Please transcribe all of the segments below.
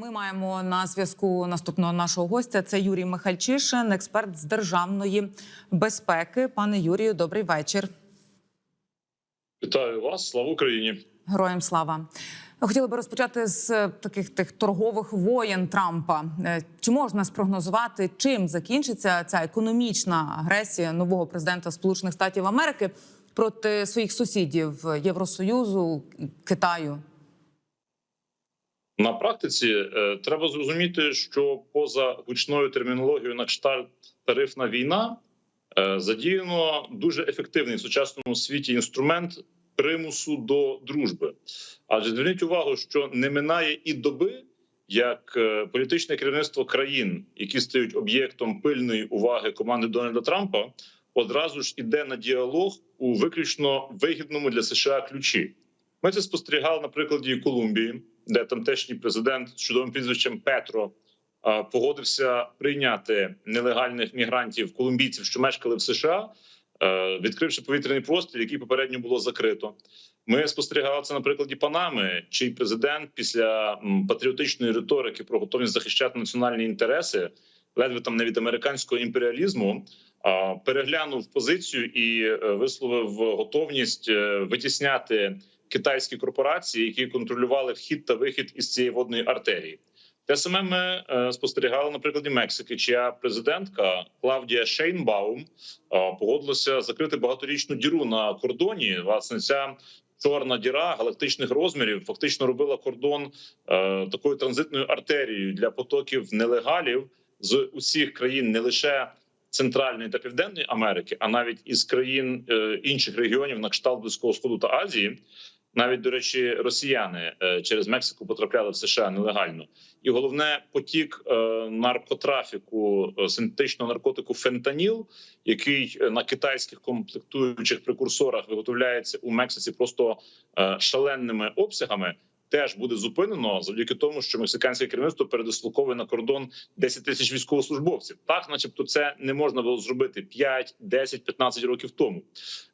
Ми маємо на зв'язку наступного нашого гостя. Це Юрій Михальчишин, експерт з державної безпеки. Пане Юрію, добрий вечір. Вітаю вас, слава Україні. Героям слава. Хотіли би розпочати з таких тих торгових воєн Трампа. Е, Чи можна спрогнозувати, чим закінчиться ця економічна агресія нового президента Сполучених Штатів Америки проти своїх сусідів Євросоюзу Китаю? На практиці е, треба зрозуміти, що поза гучною термінологією на кшталт тарифна війна е, задіяно дуже ефективний в сучасному світі інструмент примусу до дружби. Адже зверніть увагу, що не минає і доби, як е, політичне керівництво країн, які стають об'єктом пильної уваги команди Дональда Трампа, одразу ж іде на діалог у виключно вигідному для США ключі. Ми це спостерігали на прикладі Колумбії, де тамтешній президент з чудовим прізвищем Петро погодився прийняти нелегальних мігрантів колумбійців, що мешкали в США, відкривши повітряний простір, який попередньо було закрито. Ми спостерігали це на прикладі Панами, чий президент після патріотичної риторики про готовність захищати національні інтереси, ледве там не від американського імперіалізму, переглянув позицію і е, висловив готовність е, витісняти китайські корпорації, які контролювали вхід та вихід із цієї водної артерії. Те саме ми е, спостерігали на прикладі Мексики, чия президентка Клавдія Шейнбаум е, погодилася закрити багаторічну діру на кордоні. Власне, ця чорна діра галактичних розмірів фактично робила кордон е, такою транзитною артерією для потоків нелегалів з усіх країн, не лише Центральної та Південної Америки, а навіть із країн е, інших регіонів на кшталт Близького Сходу та Азії. Навіть до речі, росіяни е, через Мексику потрапляли в США нелегально, і головне потік е, наркотрафіку синтетичного наркотику фентаніл, який на китайських комплектуючих прекурсорах виготовляється у Мексиці просто шаленими обсягами. Теж буде зупинено завдяки тому, що мексиканське керівництво передислоковує на кордон 10 тисяч військовослужбовців. Так, начебто, це не можна було зробити 5, 10, 15 років тому.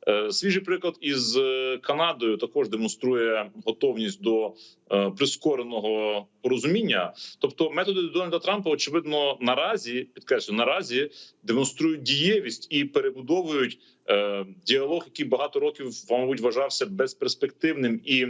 Е, Свіжий приклад із е, Канадою також демонструє готовність до е, прискореного порозуміння. Тобто, методи Дональда Трампа, очевидно, наразі підкреслю, наразі демонструють дієвість і перебудовують діалог, який багато років мабуть вважався безперспективним і.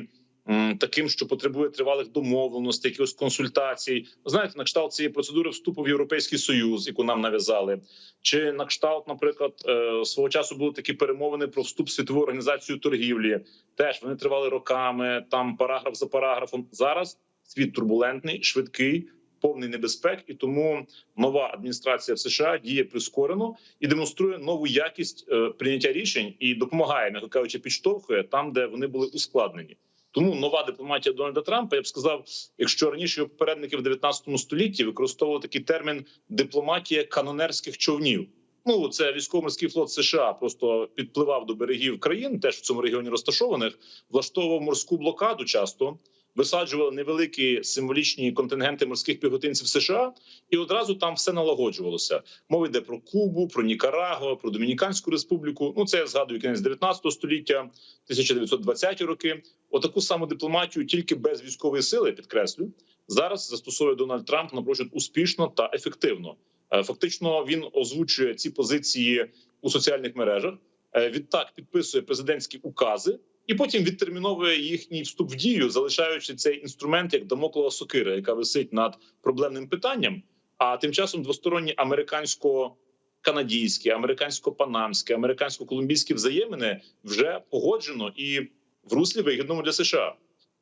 Таким, що потребує тривалих домовленостей, якихось консультацій, знаєте, на кшталт цієї процедури вступу в європейський союз, яку нам нав'язали, чи на кшталт, наприклад, е, свого часу були такі перемовини про вступ в світову організацію торгівлі. Теж вони тривали роками, там параграф за параграфом. Зараз світ турбулентний, швидкий, повний небезпек, і тому нова адміністрація в США діє прискорено і демонструє нову якість е, прийняття рішень і допомагає, м'яко кажучи, підштовхує там, де вони були ускладнені. Тому нова дипломатія Дональда Трампа, я б сказав, якщо раніше його попередники в 19 столітті використовували такий термін дипломатія канонерських човнів. Ну це військово-морський флот США просто підпливав до берегів країн, теж в цьому регіоні розташованих, влаштовував морську блокаду часто. Висаджували невеликі символічні контингенти морських піхотинців США, і одразу там все налагоджувалося. Мова йде про Кубу, про Нікараго, про Домініканську республіку. Ну це я згадую кінець 19 століття, 1920-ті роки. Отаку саму дипломатію, тільки без військової сили, підкреслю, зараз застосовує Дональд Трамп напрочуд успішно та ефективно. Е, Фактично, він озвучує ці позиції у соціальних мережах. Е, Відтак підписує президентські укази. І потім відтерміновує їхній вступ в дію, залишаючи цей інструмент як дамоклова сокира, яка висить над проблемним питанням. А тим часом двосторонні американсько-канадійські, американсько-панамські, американсько-колумбійські взаємини вже погоджено і в руслі вигідному для США.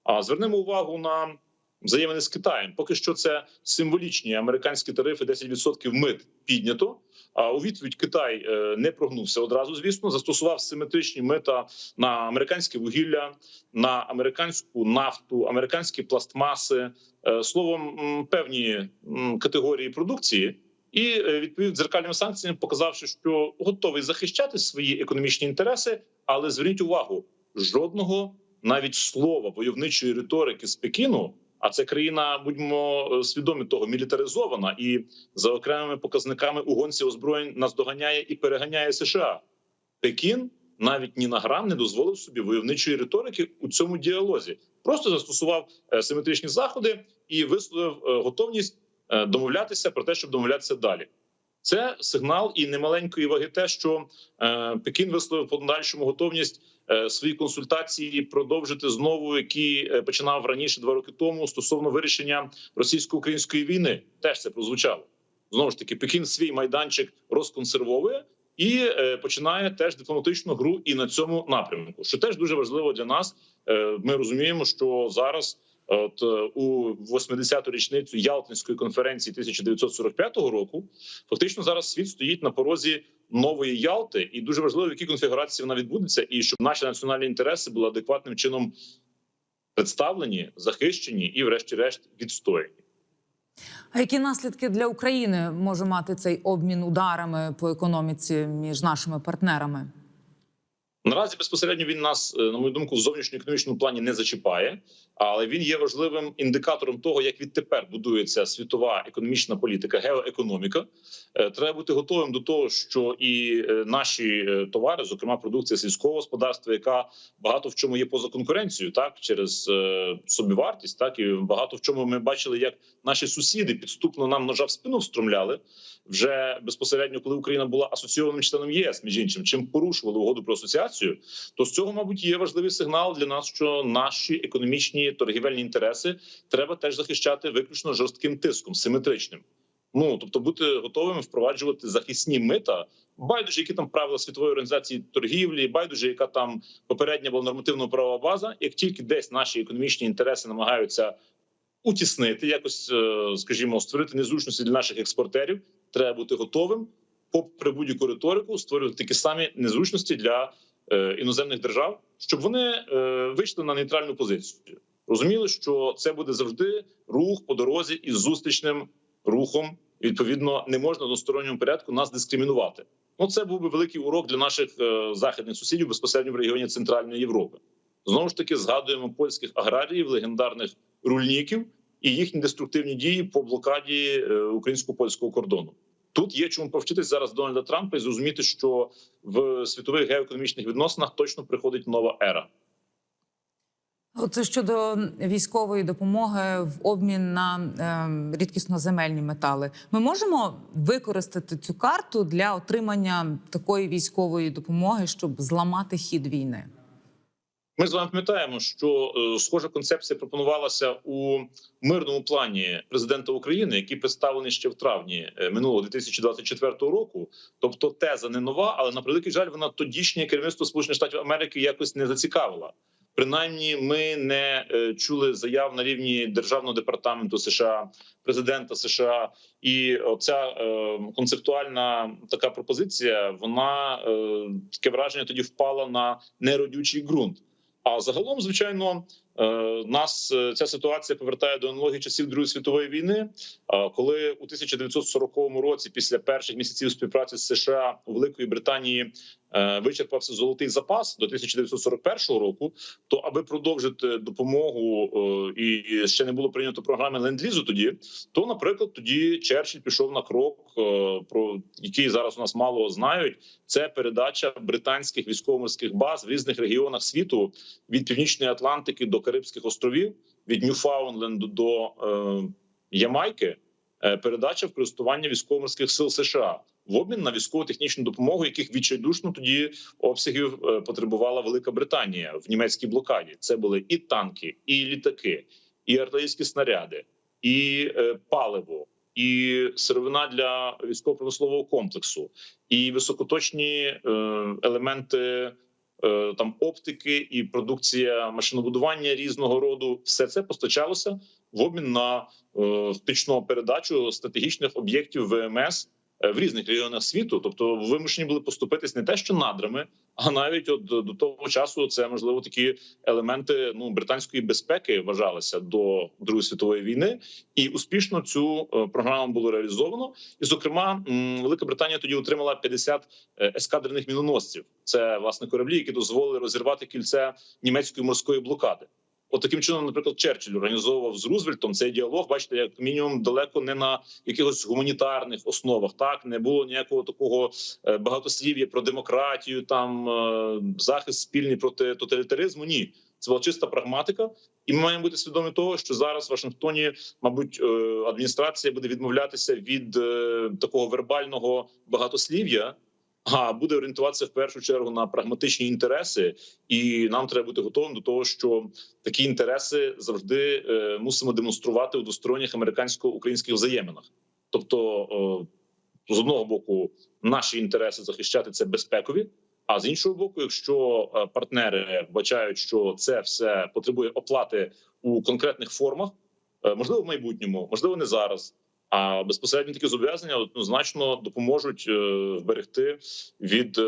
А звернемо увагу на взаємини з Китаєм. Поки що це символічні американські тарифи 10% мит піднято. А у відповідь Китай е, не прогнувся одразу. Звісно, застосував симетричні мита на американське вугілля, на американську нафту, американські пластмаси, е, словом, певні категорії продукції. І е, відповів дзеркальними санкціями, показавши, що готовий захищати свої економічні інтереси, але зверніть увагу, жодного навіть слова войовничої риторики з Пекіну. А це країна, будьмо е, свідомі того, мілітаризована і за окремими показниками у гонці озброєнь наздоганяє і переганяє США. Пекін навіть ні на грам не дозволив собі войовничої риторики у цьому діалозі. Просто застосував е, симетричні заходи і висловив е, готовність домовлятися про те, щоб домовлятися далі. Це сигнал і немаленької ваги, те, що Пекін висловив по подальшому готовність свої консультації продовжити знову, які е, починав раніше два роки тому стосовно вирішення російсько-української війни. Теж це прозвучало знову ж таки. Пекін свій майданчик розконсервовує і е, починає теж дипломатичну гру і на цьому напрямку, що теж дуже важливо для нас. Е, ми розуміємо, що зараз. От е, у 80-ту річницю Ялтинської конференції 1945 року фактично зараз світ стоїть на порозі нової Ялти, і дуже важливо, в якій конфігурації вона відбудеться, і щоб наші національні інтереси були адекватним чином представлені, захищені і, врешті-решт, відстояні. А які наслідки для України може мати цей обмін ударами по економіці між нашими партнерами? Наразі безпосередньо він нас, е, на мою думку, в зовнішньоекономічному плані не зачіпає, але він є важливим індикатором того, як відтепер будується світова економічна політика, геоекономіка. Е, Треба бути готовим до того, що і е, наші товари, зокрема продукція сільського господарства, яка багато в чому є поза конкуренцією, так через собівартість, так і багато в чому ми бачили, як наші сусіди підступно нам ножа в спину встромляли вже безпосередньо, коли Україна була асоційованим членом ЄС, між іншим, чим порушували угоду про асоціацію, то з цього, мабуть, є важливий сигнал для нас, що наші економічні торгівельні інтереси треба теж захищати виключно жорстким тиском, симетричним. Ну тобто, бути готовими впроваджувати захисні мита, байдуже, які там правила світової організації торгівлі, байдуже, яка там попередня була нормативно правова база. Як тільки десь наші економічні інтереси намагаються утіснити, якось, е, скажімо, створити незручності для наших експортерів, треба бути готовим, попри будь-яку риторику, створювати такі самі незручності для іноземних держав, щоб вони е, вийшли на нейтральну позицію. Розуміли, що це буде завжди рух по дорозі із зустрічним рухом. Відповідно, не можна в односторонньому порядку нас дискримінувати. Ну, це був би великий урок для наших е, західних сусідів безпосередньо в регіоні Центральної Європи. Знову ж таки, згадуємо польських аграріїв, легендарних рульників і їхні деструктивні дії по блокаді е, українсько-польського кордону. Тут є чому повчитись зараз Дональда Трампа і зрозуміти, що в світових геоекономічних відносинах точно приходить нова ера. От щодо військової допомоги в обмін на е, рідкісноземельні метали, ми можемо використати цю карту для отримання такої військової допомоги, щоб зламати хід війни. Ми з вами пам'ятаємо, що е, схожа концепція пропонувалася у мирному плані президента України, який представлений ще в травні е, минулого 2024 року. Тобто, теза не нова, але на превеликий жаль, вона тодішнє керівництво Сполучених Штатів Америки якось не зацікавила. Принаймні, ми не е, чули заяв на рівні державного департаменту США, президента США, і оця концептуальна така пропозиція, вона таке враження тоді впала на неродючий ґрунт. А загалом, звичайно, е, нас е, ця ситуація повертає до аналогії часів Другої світової війни. е, Коли у 1940 році, після перших місяців співпраці з США у Великої Британії вичерпався золотий запас до 1941 року, то аби продовжити допомогу е, і ще не було прийнято програми ленд-лізу тоді, то, наприклад, тоді Черчилль пішов на крок, е, про який зараз у нас мало знають. Це передача британських військово-морських баз в різних регіонах світу від північної Атлантики до Карибських островів, від Ньюфаундленду до е, Ямайки. Е, Передача в користування військово-морських сил США в обмін на військово-технічну допомогу, яких відчайдушно тоді обсягів е, потребувала Велика Британія в німецькій блокаді. Це були і танки, і літаки, і артилерійські снаряди, і е, паливо, і сировина для військово-промислового комплексу, і високоточні елементи. Там оптики і продукція машинобудування різного роду, все це постачалося в обмін на е, фактично передачу стратегічних об'єктів ВМС е, в різних регіонах світу. Тобто, вимушені були поступитись не те, що надрами, а навіть от до того часу це можливо такі елементи ну британської безпеки вважалися до Другої світової війни, і успішно цю е, програму було реалізовано. І, зокрема, Велика Британія тоді отримала 50 е, ескадрених міноносців. Це власне кораблі, які дозволили розірвати кільце німецької морської блокади. От таким чином, наприклад, Черчилль організовував з Рузвельтом цей діалог. Бачите, як мінімум далеко не на якихось гуманітарних основах. Так не було ніякого такого е, багатослів'я про демократію, там е, захист спільний проти тоталітаризму. Ні, це була чиста прагматика, і ми маємо бути свідомі того, що зараз в Вашингтоні, мабуть, е, адміністрація буде відмовлятися від такого вербального багатослів'я. А буде орієнтуватися в першу чергу на прагматичні інтереси, і нам треба бути готовим до того, що такі інтереси завжди е, мусимо демонструвати у двосторонніх американсько-українських взаєминах. Тобто, з одного боку, наші інтереси захищати це безпекові. А з іншого боку, якщо е, партнери вбачають, що це все потребує оплати у конкретних формах, е, можливо, в майбутньому, можливо, не зараз. А безпосередньо такі зобов'язання однозначно допоможуть е, вберегти від е,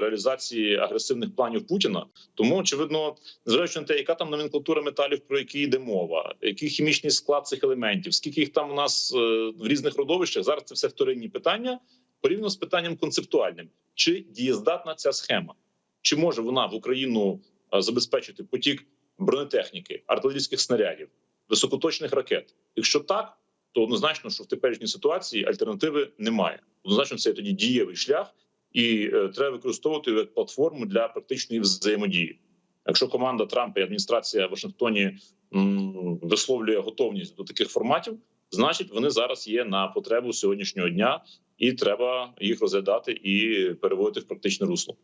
реалізації агресивних планів Путіна. Тому очевидно, незважаючи на те, яка там номенклатура металів, про які йде мова, який хімічний склад цих елементів, скільки їх там у нас е, в різних родовищах, зараз це все вторинні питання порівняно з питанням концептуальним: чи дієздатна ця схема, чи може вона в Україну забезпечити потік бронетехніки, артилерійських снарядів, високоточних ракет? Якщо так, то однозначно, що в теперішній ситуації альтернативи немає. Однозначно, це тоді дієвий шлях, і е, треба використовувати як платформу для практичної взаємодії. Якщо команда Трампа і адміністрація в Вашингтоні висловлює готовність до таких форматів, значить вони зараз є на потребу сьогоднішнього дня, і треба їх розглядати і переводити в практичне русло.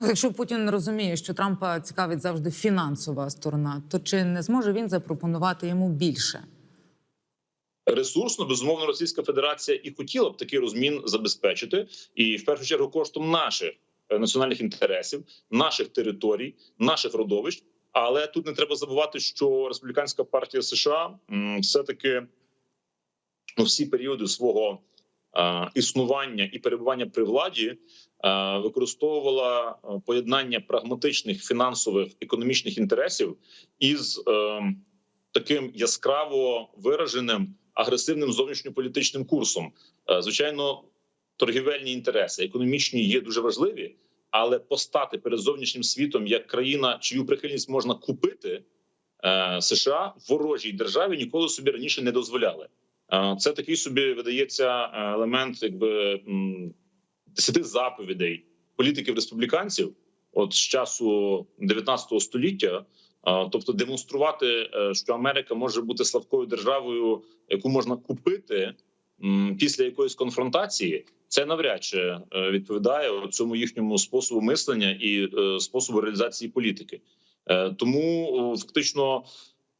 Якщо Путін розуміє, що Трампа цікавить завжди фінансова сторона, то чи не зможе він запропонувати йому більше? Ресурсно безумовно Російська Федерація і хотіла б такий розмін забезпечити, і в першу чергу коштом наших е, національних інтересів, наших територій, наших родовищ. Але тут не треба забувати, що республіканська партія США все таки ну, всі періоди свого е, існування і перебування при владі е, використовувала поєднання прагматичних фінансових економічних інтересів із е, таким яскраво вираженим агресивним зовнішньополітичним курсом. Е, Звичайно, торгівельні інтереси економічні є дуже важливі, але постати перед зовнішнім світом як країна, чию прихильність можна купити, е, США ворожій державі ніколи собі раніше не дозволяли. Е, Це такий собі видається елемент, якби десяти заповідей політиків республіканців, от з часу 19 століття. Тобто демонструвати, е, що Америка може бути слабкою державою, яку можна купити після якоїсь конфронтації, це навряд чи е, відповідає цьому їхньому способу мислення і е, способу реалізації політики. Тому фактично,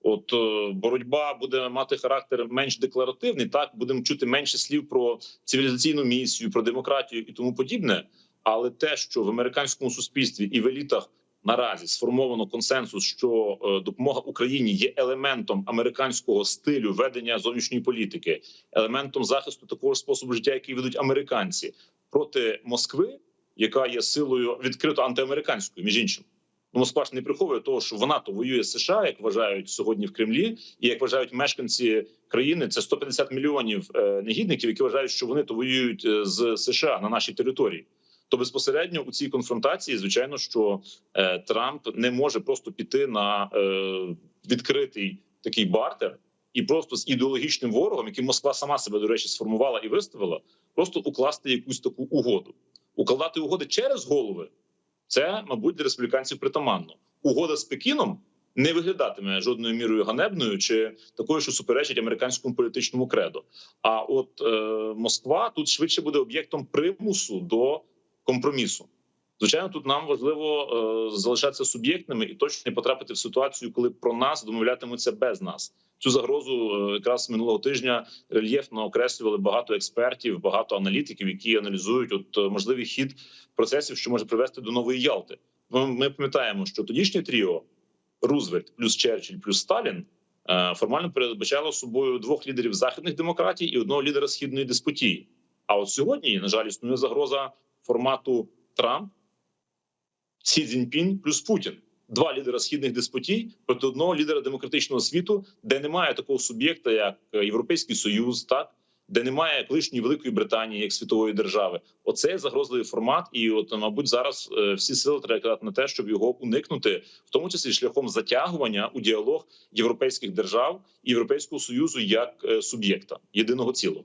от боротьба буде мати характер менш декларативний. Так будемо чути менше слів про цивілізаційну місію, про демократію і тому подібне. Але те, що в американському суспільстві і в елітах наразі сформовано консенсус, що е, допомога Україні є елементом американського стилю ведення зовнішньої політики, елементом захисту такого способу життя, який ведуть американці проти Москви, яка є силою відкрито антиамериканською, між іншим. Ну, Москва ж не приховує того, що вона то воює США, як вважають сьогодні в Кремлі, і як вважають мешканці країни. Це 150 мільйонів е, негідників, які вважають, що вони то воюють е, з США на нашій території то безпосередньо у цій конфронтації, звичайно, що е, Трамп не може просто піти на е, відкритий такий бартер і просто з ідеологічним ворогом, яким Москва сама себе до речі сформувала і виставила, просто укласти якусь таку угоду, укладати угоди через голови. Це, мабуть, для республіканців притаманно. Угода з Пекіном не виглядатиме жодною мірою ганебною чи такою, що суперечить американському політичному кредо. А от е, Москва тут швидше буде об'єктом примусу до компромісу. Звичайно, тут нам важливо е, залишатися суб'єктними і точно не потрапити в ситуацію, коли про нас домовлятимуться без нас. Цю загрозу е, якраз минулого тижня рельєфно окреслювали багато експертів, багато аналітиків, які аналізують от е, можливий хід процесів, що може привести до нової Ялти. Ми, ми пам'ятаємо, що тодішнє тріо Рузвельт плюс Черчилль плюс Сталін формально передбачало собою двох лідерів західних демократій і одного лідера східної деспотії. А от сьогодні, на жаль, існує загроза формату Трамп, Сі Цзіньпінь плюс Путін. Два лідера східних деспотій проти одного лідера демократичного світу, де немає такого суб'єкта, як Європейський Союз, так де немає колишньої Великої Британії як світової держави. Оце загрозливий формат, і от мабуть зараз е, всі сили треба кидати на те, щоб його уникнути, в тому числі шляхом затягування у діалог європейських держав і європейського союзу як е, суб'єкта єдиного цілого.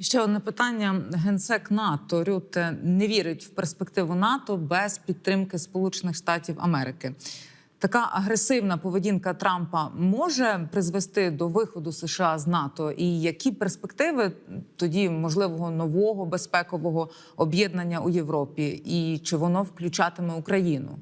Ще одне питання. Генсек НАТО Рюте не вірить в перспективу НАТО без підтримки Сполучених Штатів Америки. Така агресивна поведінка Трампа може призвести до виходу США з НАТО, і які перспективи тоді можливого нового безпекового об'єднання у Європі, і чи воно включатиме Україну?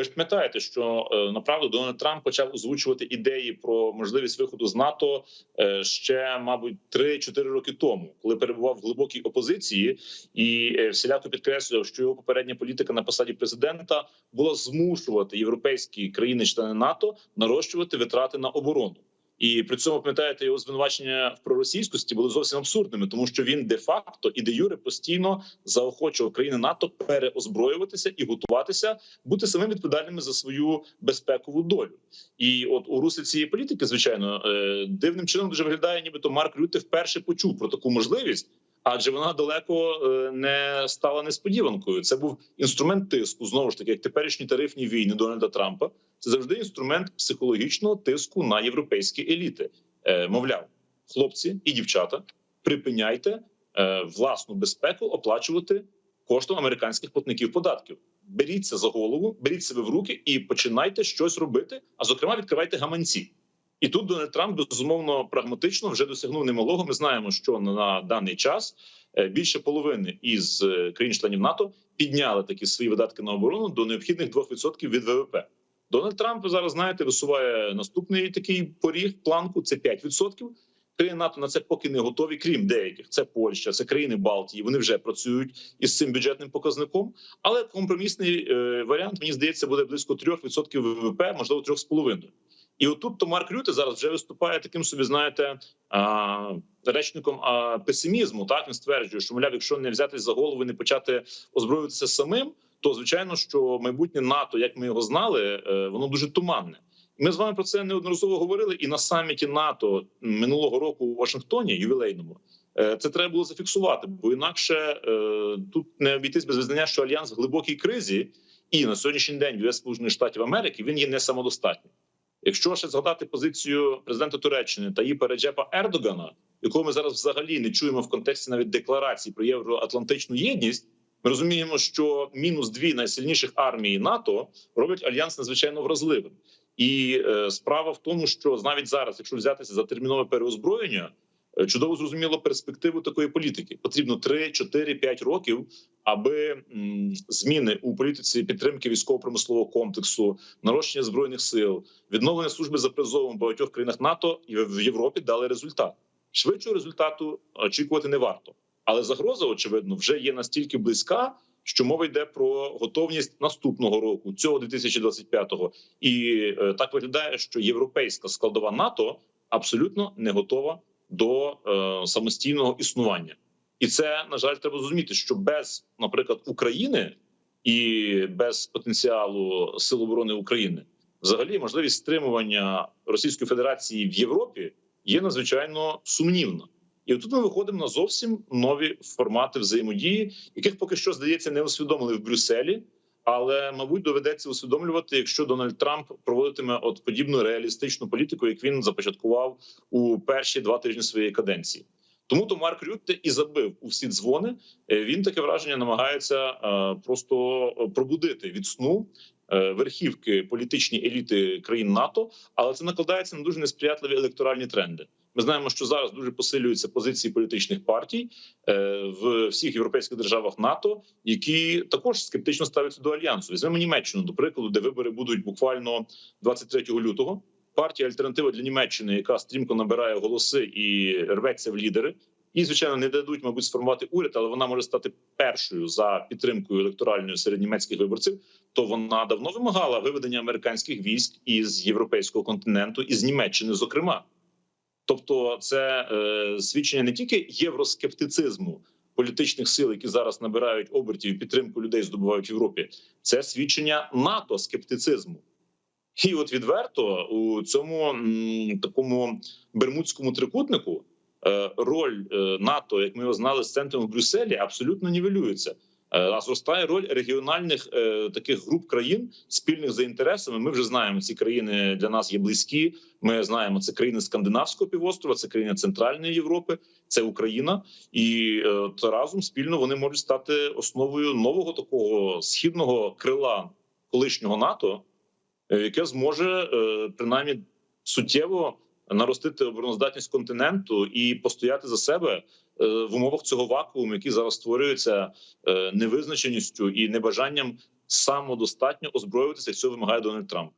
Ви ж пам'ятаєте, що е, направду Дональд Трамп почав озвучувати ідеї про можливість виходу з НАТО е, ще, мабуть, 3-4 роки тому, коли перебував в глибокій опозиції, і е, всіляко підкреслював, що його попередня політика на посаді президента була змушувати європейські країни-члени НАТО нарощувати витрати на оборону. І при цьому пам'ятаєте його звинувачення в проросійськості були зовсім абсурдними, тому що він де-факто і де юре постійно заохочував країни НАТО переозброюватися і готуватися бути самим відповідальними за свою безпекову долю. І от у руслі цієї політики, звичайно, е, дивним чином дуже виглядає, нібито Марк Люти вперше почув про таку можливість. Адже вона далеко е, не стала несподіванкою. Це був інструмент тиску знову ж таки, як теперішні тарифні війни Дональда Трампа. Це завжди інструмент психологічного тиску на європейські еліти. Е, мовляв, хлопці і дівчата, припиняйте е, власну безпеку оплачувати коштом американських платників податків. Беріться за голову, беріть себе в руки і починайте щось робити. А зокрема, відкривайте гаманці. І тут Дональд Трамп безумовно прагматично вже досягнув немалого. Ми знаємо, що на даний час е, більше половини із е, країн-членів НАТО підняли такі свої видатки на оборону до необхідних 2% від ВВП. Дональд Трамп зараз знаєте висуває наступний такий поріг планку. Це 5%. Країни НАТО на це поки не готові, крім деяких. Це Польща, це країни Балтії. Вони вже працюють із цим бюджетним показником. Але компромісний е, варіант мені здається буде близько 3% ВВП, можливо, 3,5%. І отут то Марк Рюте зараз вже виступає таким собі, знаєте, речником песимізму. Так він стверджує, що мовляв, якщо не взятись за голову, і не почати озброюватися самим, то звичайно, що майбутнє НАТО, як ми його знали, е, воно дуже туманне. Ми з вами про це неодноразово говорили, і на саміті НАТО минулого року у Вашингтоні, ювілейному, е, це треба було зафіксувати, бо інакше е, тут не обійтись без визнання, що альянс в глибокій кризі, і на сьогоднішній день в Америки він є не самодостатнім. Якщо ще згадати позицію президента Туреччини та її Реджепа Ердогана, якого ми зараз взагалі не чуємо в контексті навіть декларації про євроатлантичну єдність, ми розуміємо, що мінус дві найсильніших армії НАТО роблять альянс надзвичайно вразливим. І е, справа в тому, що навіть зараз, якщо взятися за термінове переозброєння, чудово зрозуміло перспективу такої політики. Потрібно 3, 4, 5 років, аби зміни у політиці підтримки військово-промислового комплексу, нарощення збройних сил, відновлення служби за призовом в багатьох країнах НАТО і в Європі дали результат. Швидшого результату очікувати не варто, але загроза, очевидно, вже є настільки близька. Що мова йде про готовність наступного року, цього 2025-го. і е, так виглядає, що європейська складова НАТО абсолютно не готова до е, самостійного існування, і це на жаль треба зрозуміти, що без, наприклад, України і без потенціалу сил оборони України, взагалі можливість стримування Російської Федерації в Європі є надзвичайно сумнівна. І тут ми виходимо на зовсім нові формати взаємодії, яких поки що здається не усвідомили в Брюсселі. Але мабуть доведеться усвідомлювати, якщо Дональд Трамп проводитиме от подібну реалістичну політику, як він започаткував у перші два тижні своєї каденції. Тому то Марк Рютте і забив у всі дзвони. Е, Він таке враження намагається е, просто пробудити від сну е, верхівки політичні еліти країн НАТО, але це накладається на дуже несприятливі електоральні тренди. Ми знаємо, що зараз дуже посилюються позиції політичних партій е, в всіх європейських державах НАТО, які також скептично ставляться до альянсу. Візьмемо Німеччину, до прикладу, де вибори будуть буквально 23 лютого. Партія Альтернатива для Німеччини, яка стрімко набирає голоси і рветься в лідери. І, звичайно, не дадуть, мабуть, сформувати уряд, але вона може стати першою за підтримкою електоральною серед німецьких виборців. То вона давно вимагала виведення американських військ із європейського континенту, із Німеччини, зокрема. Тобто, це е, свідчення не тільки євроскептицизму політичних сил, які зараз набирають обертів і підтримку людей, здобувають в Європі. Це свідчення НАТО скептицизму. І от відверто у цьому м, такому бермудському трикутнику е, роль е, НАТО, як ми його знали з центром в Брюсселі, абсолютно нівелюється. Е, А зростає роль регіональних е, таких груп країн спільних за інтересами. Ми вже знаємо, ці країни для нас є близькі. Ми знаємо, це країни Скандинавського півострова, це країни Центральної Європи, це Україна, і е, от разом спільно вони можуть стати основою нового такого східного крила колишнього НАТО, яке зможе принаймні суттєво наростити обороноздатність континенту і постояти за себе е, в умовах цього вакууму, який зараз створюється е, невизначеністю і небажанням самодостатньо озброюватися, як цього вимагає Дональд Трамп.